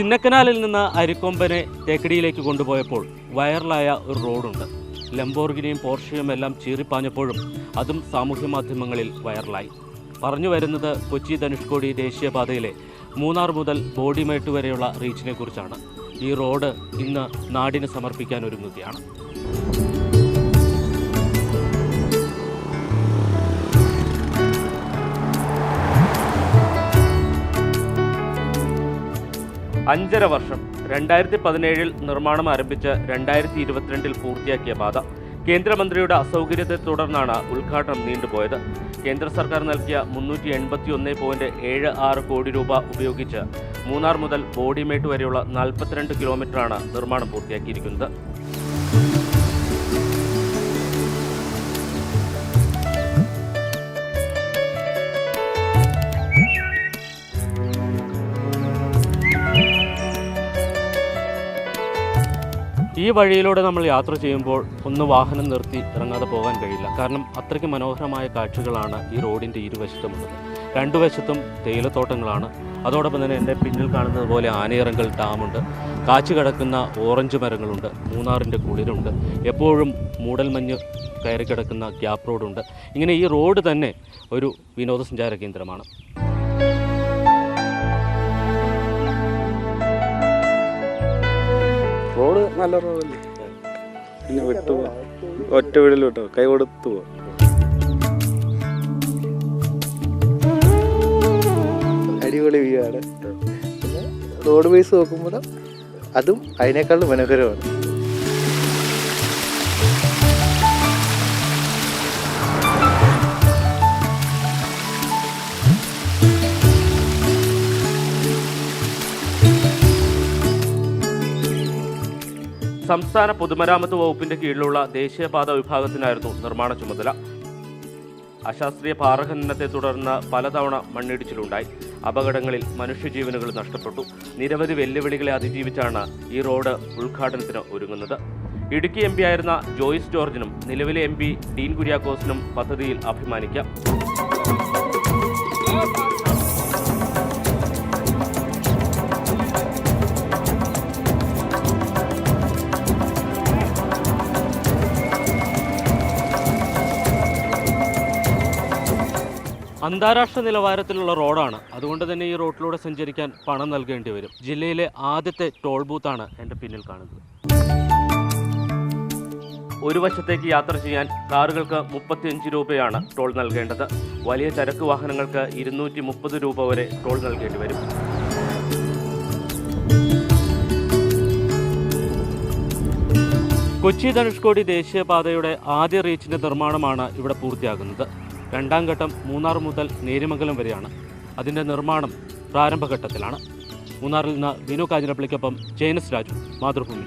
ചിന്നക്കനാലിൽ നിന്ന് അരിക്കൊമ്പനെ തേക്കടിയിലേക്ക് കൊണ്ടുപോയപ്പോൾ വൈറലായ ഒരു റോഡുണ്ട്. ലംബോർഗിനിയും പോർഷയും എല്ലാം ചീറിപ്പാഞ്ഞപ്പോഴും അതും സാമൂഹ്യ മാധ്യമങ്ങളിൽ വൈറലായി. പറഞ്ഞു വരുന്നത് കൊച്ചി ധനുഷ്കോടി ദേശീയപാതയിലെ മൂന്നാർ മുതൽ ബോഡിമേട്ട് വരെയുള്ള റീച്ചിനെ കുറിച്ചാണ് ഈ റോഡ് ഇന്ന് നാടിന് സമർപ്പിക്കാൻ ഒരുങ്ങുകയാണ്. അഞ്ചര വർഷം രണ്ടായിരത്തി പതിനേഴിൽ നിർമ്മാണം ആരംഭിച്ച് രണ്ടായിരത്തി ഇരുപത്തിരണ്ടിൽ പൂർത്തിയാക്കിയ പാത കേന്ദ്രമന്ത്രിയുടെ അസൗകര്യത്തെ തുടർന്നാണ് ഉദ്ഘാടനം നീണ്ടുപോയത്. കേന്ദ്ര സർക്കാർ നൽകിയ മുന്നൂറ്റി എൺപത്തി ഒന്ന് പോയിന്റ് ഏഴ് ആറ് കോടി രൂപ ഉപയോഗിച്ച് മൂന്നാർ മുതൽ ബോഡിമേട്ട് വരെയുള്ള നാൽപ്പത്തിരണ്ട് കിലോമീറ്ററാണ് നിർമ്മാണം പൂർത്തിയാക്കിയിരിക്കുന്നത്. ഈ വഴിയിലൂടെ നമ്മൾ യാത്ര ചെയ്യുമ്പോൾ ഒന്ന് വാഹനം നിർത്തി ഇറങ്ങാതെ പോകാൻ കഴിയില്ല. കാരണം അത്രയ്ക്ക് മനോഹരമായ കാഴ്ചകളാണ് ഈ റോഡിന്റെ ഇരുവശത്തുമുള്ളത് രണ്ടു വശത്തും തേയിലത്തോട്ടങ്ങളാണ്. അതോടൊപ്പം തന്നെ എന്റെ പിന്നിൽ കാണുന്നത് പോലെ ആനയിറങ്കൽ ഡാമുണ്ട്. കാച്ചു കിടക്കുന്ന ഓറഞ്ച് മരങ്ങളുണ്ട്. മൂന്നാറിന്റെ കുളിരുണ്ട്. എപ്പോഴും മൂടൽമഞ്ഞ് കയറി കിടക്കുന്ന ഗ്യാപ്പ് റോഡുണ്ട്. ഇങ്ങനെ ഈ റോഡ് തന്നെ ഒരു വിനോദസഞ്ചാര കേന്ദ്രമാണ്. നല്ല റോഡല്ലേ പിന്നെ വിട്ടു ഒറ്റ വീടിൽ വിട്ടോ? കൈ കൊടുത്തു പോ. അടിപൊളി വ്യൂ ആണ്. റോഡ് വൈസ് നോക്കുമ്പോൾ അതും അതിനേക്കാളും മനോഹരമാണ്. സംസ്ഥാന പൊതുമരാമത്ത് വകുപ്പിന്റെ കീഴിലുള്ള ദേശീയപാത വിഭാഗത്തിനായിരുന്നു നിർമ്മാണ ചുമതല. അശാസ്ത്രീയ പാറഖനനത്തെ തുടർന്ന് പലതവണ മണ്ണിടിച്ചിലുണ്ടായി. അപകടങ്ങളിൽ മനുഷ്യജീവനുകൾ നഷ്ടപ്പെട്ടു. നിരവധി വെല്ലുവിളികളെ അതിജീവിച്ചാണ് ഈ റോഡ് ഉദ്ഘാടനത്തിന് ഒരുങ്ങുന്നത്. ഇടുക്കി എം ആയിരുന്ന ജോയിസ് ജോർജിനും നിലവിലെ എം ഡീൻ കുര്യാക്കോസിനും പദ്ധതിയിൽ അഭിമാനിക്കാം. അന്താരാഷ്ട്ര നിലവാരത്തിലുള്ള റോഡാണ്. അതുകൊണ്ട് തന്നെ ഈ റോഡിലൂടെ സഞ്ചരിക്കാൻ പണം നൽകേണ്ടി വരും. ജില്ലയിലെ ആദ്യത്തെ ടോൾ ബൂത്താണ് എന്റെ പിന്നിൽ കാണുന്നത്. ഒരു വശത്തേക്ക് യാത്ര ചെയ്യാൻ കാറുകൾക്ക് മുപ്പത്തിയഞ്ച് രൂപയാണ് ടോൾ നൽകേണ്ടത്. വലിയ ചരക്ക് വാഹനങ്ങൾക്ക് ഇരുന്നൂറ്റി മുപ്പത് രൂപ വരെ ടോൾ നൽകേണ്ടി വരും. കൊച്ചി ധനുഷ്കോടി ദേശീയപാതയുടെ ആദ്യ റീച്ചിന്റെ നിർമ്മാണമാണ് ഇവിടെ പൂർത്തിയാകുന്നത്. രണ്ടാം ഘട്ടം മൂന്നാർ മുതൽ നേരിമംഗലം വരെയാണ് അതിന്റെ നിർമ്മാണം പ്രാരംഭഘട്ടത്തിലാണ് മൂന്നാറിൽ നിന്ന് വിനു കാഞ്ഞിരപ്പള്ളിക്കൊപ്പം ജയനസ് രാജു മാതൃഭൂമി.